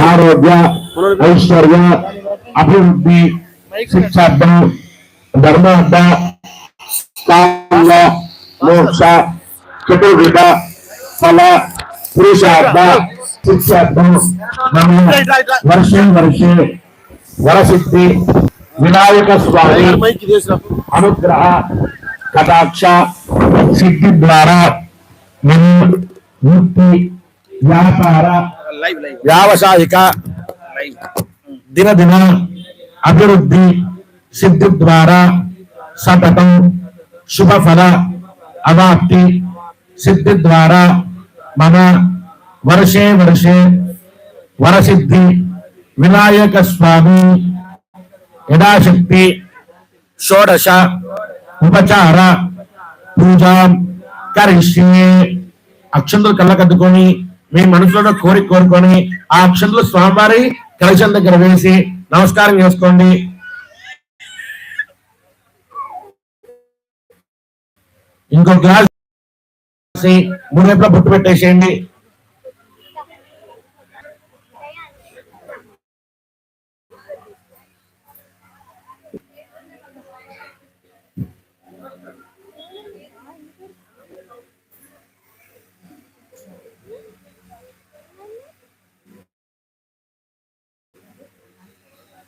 आरोग्य ऐश्वर्य अभिवृद्धि शिक्षा धर्म मोक्ष चतुर्भुत वर्षे वर्षे वर सिद्धि विनायक स्वामी अनुग्रह कटाक्ष सिद्धि द्वारा मुक्ति व्यापार వ్యావసాయిక దినదిన అభివృద్ధి సిద్ధి ద్వారా సతతం శుభఫల అవాప్తి సిద్ధి ద్వారా మమ వర్షే వర్షే వరసిద్ధి వినాయక స్వామి యథాశక్తి షోడశ ఉపచార పూజాం కరిష్యే అక్షంతులు కళ్ళకద్దుకొని మీ మనసులో కోరిక కోరుకొని ఆ అక్షంతులు స్వామివారి కలశం దగ్గర వేసి నమస్కారం చేసుకోండి. ఇంకో గ్లాస్ మూడు వైపులా బొట్టు పెట్టేసేయండి.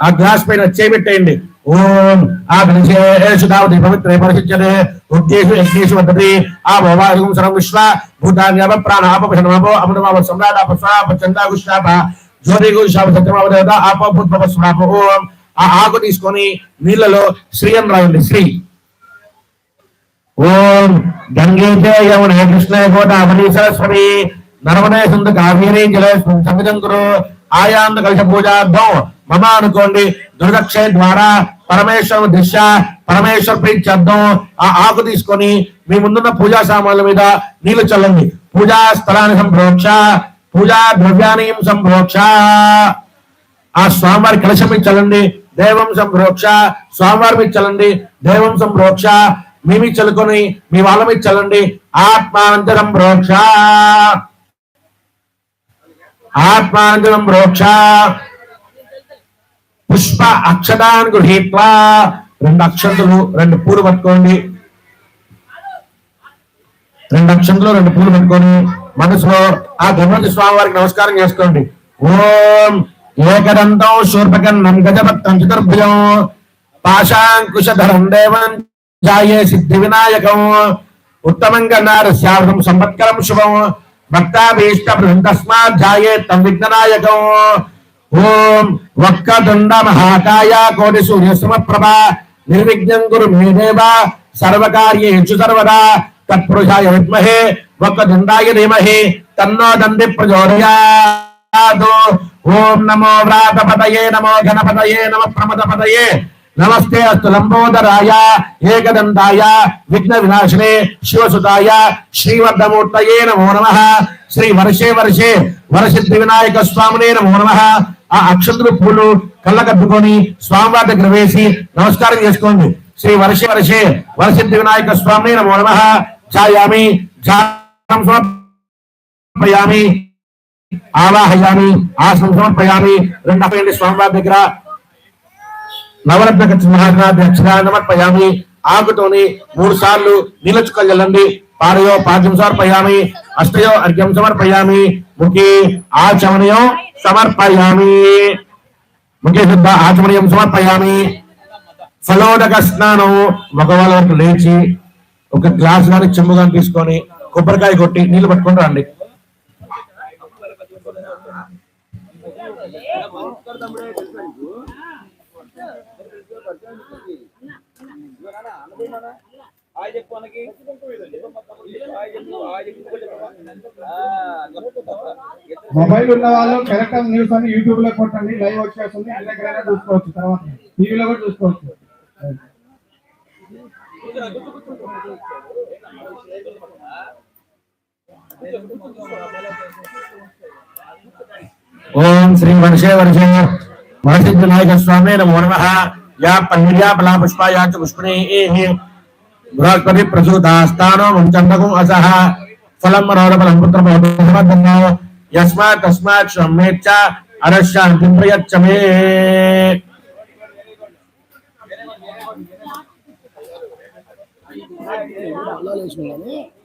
ఆ గ్లాస్ పైన చేయబెట్టేయండి ఓం ఆ గణేశేషు తావతి పవిత్రే పరిశుచ్యతే ఉద్దేశు యజ్ఞేషు ఆ భవాహం సర్వం విశ్వ. భూతాన్యాప ప్రాణ ఆపపశనమపో అమృతమావ సమ్రాట్ అపస్వాప చందాగుష్టాప జ్యోతిగుషాప సత్యమావదేవత ఆప భూత్పవ స్వాప ఓం. ఆ ఆకు తీసుకొని నీళ్ళలో శ్రీ అని రాయండి. శ్రీ. ఓం. గంగేతే యమునే కృష్ణే గోదావరి సరస్వతి నర్మనే సుంద కావేరీ జల సంవిధం కురు ఆయాంద కలశ పూజార్థం. మమ అనుకోండి దుర్గక్షయ ద్వారా పరమేశ్వర దిశ పరమేశ్వర ప్రీత్యర్థం ఆ ఆకు తీసుకొని మీ ముందున్న పూజా సామాన్ల మీద నీళ్ళు చల్లండి. పూజా స్థలాన్ని సంప్రోక్ష పూజా ద్రవ్యాన్ని సంప్రోక్ష. ఆ స్వామివారి కలశం మీద చల్లండి దేవం సంప్రోక్ష. స్వామివారి మీద చల్లండి దేవం సంప్రోక్ష. మీ మీద చల్లుకొని మీ వాళ్ళ మీద చల్లండి ఆత్మానంతరం ప్రోక్ష ఆత్మానంతరం ప్రోక్ష పుష్ప అక్షదాన్ గృహీత్వా రెండు అక్షంతులు రెండు పూలు పట్టుకోండి. రెండు అక్షంతులు రెండు పూలు పట్టుకోండి. మనసులో ఆ గణపతి స్వామి వారికి నమస్కారం చేసుకోండి. ఓం ఏకదంతం శూర్పకన్నం గజపత్తం చతుర్భుజం పాశాంకుశధరం దేవం జాయే సిద్ధి వినాయకం ఉత్తమం గన్నారస్యార్థం సంపత్కరం శుభం. భక్తాభీష్ట బృహం తస్మాధ్యాయే తం విఘ్ననాయకం. ఓం వక్కదండ మహాకాయ కోటి సూర్య సమప్రభ నిర్విఘ్నం గురు మే దేవ సర్వకార్యేషు సర్వదా తత్పురుషాయ విద్మహే వక్కదండాయ ధీమహి తన్నో దండి ప్రచోదయాత్ ఓం నమో వ్రాతపతయే నమో గణపతయే నమ ప్రమదపతయే నమస్తే అస్తు లంబోదరాయ ఏకదండాయ విఘ్న వినాశనే శివసుతాయ శ్రీవర్ధమూర్తయే నమో నమ. శ్రీ వర్షే వర్షే వరసిద్ధి వినాయక స్వామినే నమో నమ. ఆ అక్షతులు పూలు కళ్ళకద్దుకొని స్వామివారి దగ్గర వేసి నమస్కారం చేసుకోండి. శ్రీ వర్షే వర్షే వరసిద్ధి వినాయక స్వామినే నమో నమ. ఛాయామి సమర్పయామి ఆవాహయామి ఆసనం సమర్పయామి రెండు స్వామివారి దగ్గర నవరత్న మహాగ్రాధి అక్షరాన్ని సమర్పయామి ఆకుతోని మూడు సార్లు నీళ్ళ జల్లండి పారయో పాద్యం సమర్పయామి అష్టయో అర్ఘ్యం సమర్పయామి. ముఖి ఆచమనయం సమర్పయామి. ముఖ్య శుద్ధ ఆచమనయం సమర్పయామి. ఫలోదక స్నానం మగవాళ్ళ వరకు లేచి ఒక గ్లాస్ కానీ చెంబు కానీ తీసుకొని కొబ్బరికాయ కొట్టి నీళ్ళు పట్టుకొని రండి. చెప్పు మనకి మొబైల్ ఉన్న వాళ్ళు కరెక్ట్ న్యూస్ అని యూట్యూబ్లో కొట్టండి లైవ్ వచ్చేస్తుంది ఇంటి దగ్గర చూసుకోవచ్చు తర్వాత టీవీలో కూడా చూసుకోవచ్చు. ఓం శ్రీ వర్షే వర్షే వరసిద్ధ నాయక స్వామి నమో నమ. या पन्नीया बला पुष्पा या च पुष्पणे बृहस्पति प्रसूतास्तानो असह फलम फलं बलम पुत्र भवतुमधन्नो यस्मात् तस्मात् क्षमेच्च अनश्यान्तिं प्रयच्छ मे Thank you.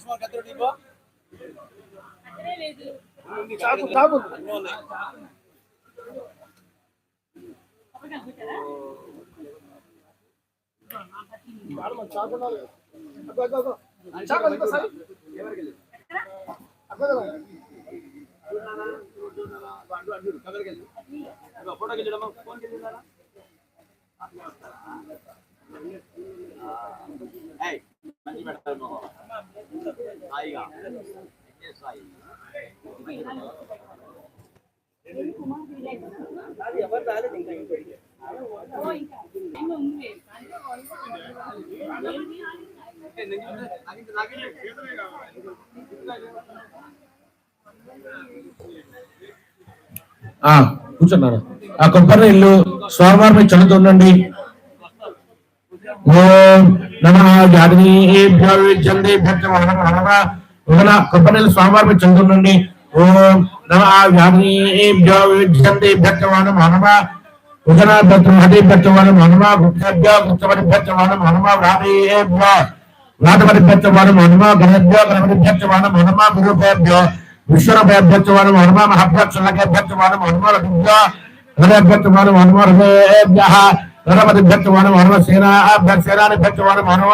అగ్గో కదా. ఫోటోకి వెళ్ళడమా ఫోన్ వెళ్ళిందా ఏయ్ మంచి హాయిగా. కూర్చున్నారు ఆ కొబ్బరి ఇల్లు స్వామివారి మీద చదువుతుండండి ఓం నమ జాతీభ్యో విద్యందేభ్య కొబ్బరి స్వామివారి మీద చదువుతుండండి ఓం నమ జాతీభ్యో విద్యందేభ్య నమ ఉదనాభ్యర్థం హనుమ గుప్తభ్య గుప్తపరిభ్యర్థం హనుమ వ్రాతేభ్య వ్రాతపరిభ్యర్థం హనుమ హనుమ హనుమ హనుమ హనుమ హృదయేభ్య హనుమ హనుమ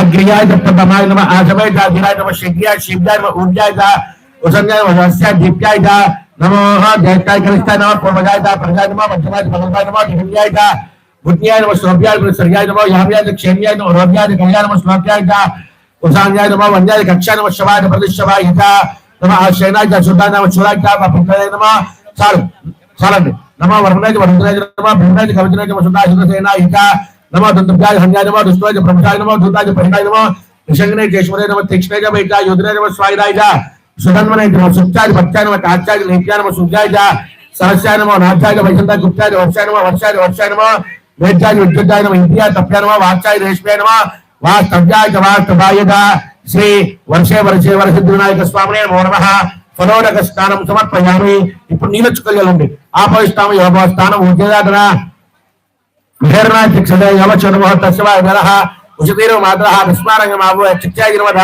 अग्रियाय दत्तमाय नमः आजमाय जा धिराय नमः शिग्रियाय शिवजाय नमः ऊर्जाय जा उसंगाय वजस्याय दीप्याय जा नमः जयकाय कलिष्ठाय नमः पूर्वजाय जा प्रजाय नमः मध्यमाय भगवाय नमः धिरियाय जा भूतियाय नमः सोभ्याय नमः सर्याय नमः याम्याय क्षेम्याय नमः रोभ्याय गंगाय नमः श्लोक्याय जा उसांगाय नमः वन्याय कक्षाय नमः शवाय नमः प्रतिशवाय जा नमः आशयनाय जा शुद्धाय नमः शुराय जा पपंगाय नमः साल सालन नमः वर्णनाय वर्धनाय नमः भूमनाय कवितनाय नमः सुदाय सुदसेनाय जा నమ సుధాయ సుధసేనాయ నమ దంతుభ్యాయ హన్యాయ నమ దుష్టాయ ప్రభుషాయ నమ ధూతాయ పరిణాయ నమ नमः కేశవరాయ నమ తీక్ష్ణాయ నమ ఇకా యోధనాయ నమ స్వాయిరాయ సుధన్వనాయ నమ సుత్యాయ భక్త్యాయ నమ కాత్యాయ నేత్యాయ నమ సుజాయ సహస్యాయ నమ నాథాయ వైశంతాయ గుప్తాయ वर्षाय నమ వర్షాయ వర్షాయ నమ వేద్యాయ విద్యుద్ధాయ నమ ఇంద్రియాయ తప్యాయ నమ వాచాయ రేష్మాయ నమ వాస్తవ్యాయ जा श्री वर्षे वर्षे వరసిద్ధివినాయక స్వామినే నమో ఫలోరక స్నానం సమర్పయామి. ఇప్పుడు నీళ్ళ చుక్కలండి ఆపవిస్తాము యోగ స్థానం ఉద్యోగాదన తస్వాయ నరః. ఉషతీరో మాతరః విస్మారంగమావో చిత్యాగిరవధ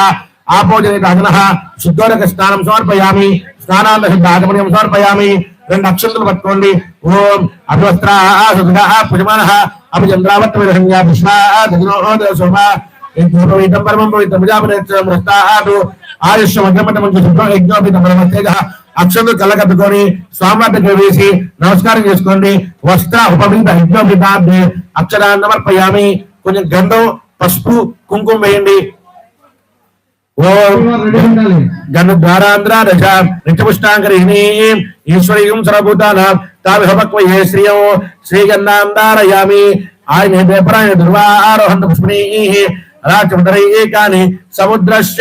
ఆపోజనిత అదనః శుద్ధోరక స్నానం సమర్పయామి. స్నానాంత సిద్ధ ఆగమనం సమర్పయామి. రెండు అక్షంతులు పట్టుకోండి. ఓం అభివస్త్రా సుధా పుజమానః. అభిచంద్రావత్ విరహంగా విశ్వా శోభా యజ్ఞోపవీతం పరమం పవిత్రం ప్రజాపతి మృస్తాదు ఆయుష్య మధ్యమత శుభ్రం పరమస్తేజ స్వామివారికి వేసి నమస్కారం చేసుకోండి వస్త్ర ఉపమిత యజ్ఞోపీతాన్ని అక్షరాన్నమర్పయామి కొంచెం గంధం పసుపు కుంకుమ వేయండి రజ ఈశ్వరీయం సర్వభూతానాం తావిహపక్వయే ఆయన పేపరాయణ దుర్వారోహంత పుష్పణీ రాచముదరైకాని సముద్రశ్చ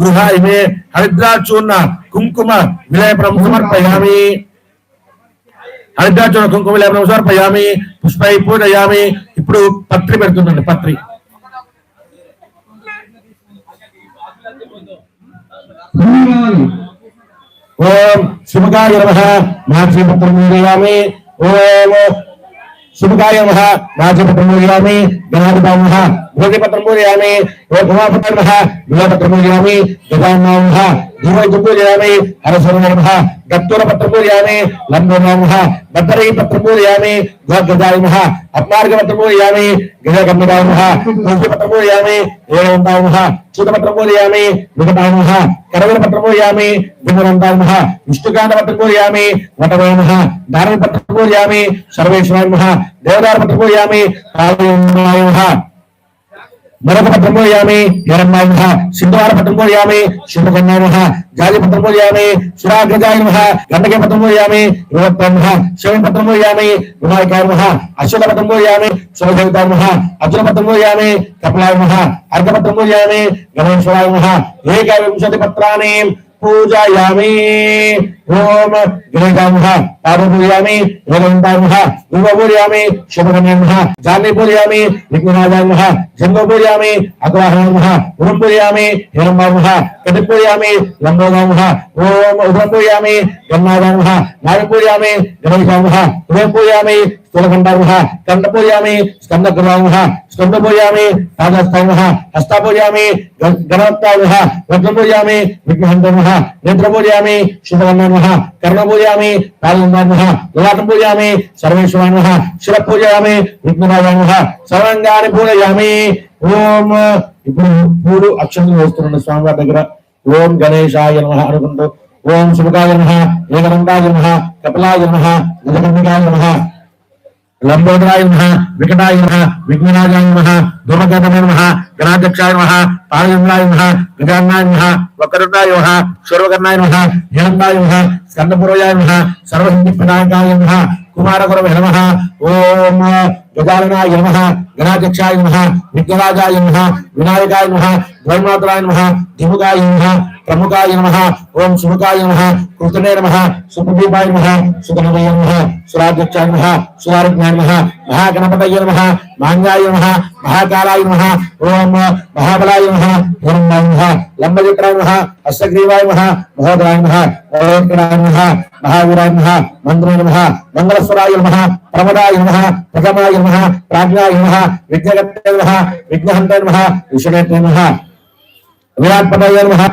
గృహ ఇమే హరిద్రాచూర్ణ కుంకుమ విలయపురం సమర్పయామి. హరిద్రాచూర్ణ కుంకుమ విలయపురం సమర్పయామి పుష్పై పూజయామి. ఇప్పుడు పత్రి పెడుతుందండి పత్రి. ఓం శుభకాయ నమ మాతృపత్రం పూజయామి ఓం శుభకాయ నమ మాతృపత్రం పూజయామి గణాధిపతి నమ భోగిపత్రం పూజయామి ఓం ఉమాపతి నమ విలపత్రం పూజయామి గజాన్న నమ ధీమైతం పూజయామి హరసర నమ గత్తూర పత్రం పూజయామి లంబో నమ బద్దరీ పత్రం పూజయామి గజాయ నమ అప్మార్గ పత్రం పూజయామి గజగమ్యదాయ నమ పత్రం పూజయామి ఏం నమ చూతపత్రం పూజయామి వికటాయ నమ కరవర పత్రం పూజయామి విమరంతాయ నమ విష్ణుకాంత పత్రం పూజయామి వటవే నమ ధారణ పత్రం పూజయామి సర్వేశ్వరాయ నమ దేవదార పత్రం పూజయామి కాళీనాయ నమ మరొక పత్రం పోయామి హిరణ్యాయ నమః సింధువార పత్రం పోయామి శుభకన్యాయ నమః జాలి పత్రం పోయామి సురాగ్రజాయ గండకే పత్రం పోయామి విభక్తాయ నమః శివ పత్రం పోయామి వినాయకాయ నమః అశ్వత పత్రం పోయామి శుభదేవతాయ అర్జున పత్రం పోయామి కపిలాయ నమః అర్ఘపత్రం పోయామి గణేశ్వరాయ నమః ఏకవింశతి పత్రాన్ని పూజయామి. ఓం గణేశాయ నమః పాదం పూజయామి వేదంతాయ నమః వివ పూజయామి శుభకన్యాయ నమః జాన్ని పూజయామి విఘ్నరాజాయ ఓం ఉదం పూజయామి గన్నాయ నమః నాగ పూజయామి గణేశాయ నమః ఉదయం పూజయామి స్థూలఖండాయ నమః కండ పూజయామి నమః. హస్త పూజయామి గణవత్తాయ నమః. వజ్ర పూజయామి కర్ణ పూజయామి పాదందాయ నమః లలాటం పూజయామి సర్వేశ్వరాయ నమః. శిర పూజయామి విఘ్నరాజాయ నమః. సర్వంగాని పూజయామి. ఓం. ఇప్పుడు పూలు అక్షంతులు వేస్తున్న స్వామివారి దగ్గర. ఓం గణేశాయ నమః అనుకుంటూ. ఓం శుభకాయ నమః ఏకదండాయ నమః కపిలాయ నమః గజకర్ణికాయ నమః లంబోదరాయ నమః వికటాయ నమః విఘ్నరాజాయ నమః ధూమకేతమే నమః గణాధ్యక్షాయ నమః పాదచంద్రాయ నమః గజాన్నాయ నమః వక్రతుండాయ నమః శూర్వకర్ణాయ నమః హిరణ్యాయ నమః స్కందపూర్వయాయ నమః సర్వసిద్ధి ప్రదాయకాయ నమః కుమారగురవే నమః ఓం గజాననాయ నమః గణాధ్యక్షాయ నమః విఘ్నరాజాయ నమః వినాయకాయ నమః ద్వైమాతరాయ నమః దిముగాయ నమః ప్రముఖాయ నమః ఓం శుభకాయ నమః కృతనే నమః సుప్రదీపాయ నమః సుగణవయ నమః సురాధ్యక్షాయ నమః సురాజ్ఞాయ నమః మహాగణపతయ నమః మాంగాయ నమః మహాకాలాయ నమః ఓం మహాబలాయ నమః హిరణ్యాయ నమః లంబచిత్రాయ నమః హస్తగ్రీవాయ నమః మహోదరాయ నమః మహోత్కరాయ నమః మహావీరాయ నమః మంత్రాయ నమః మంగళస్వరాయ నమః ప్రమదాయ నమః ప్రథమాయ నమః ప్రాజ్ఞాయ నమః విఘ్నగత్య నమః విఘ్నహంతాయ నమః విషణేత్య నమః విరాట్ పదాయ నమః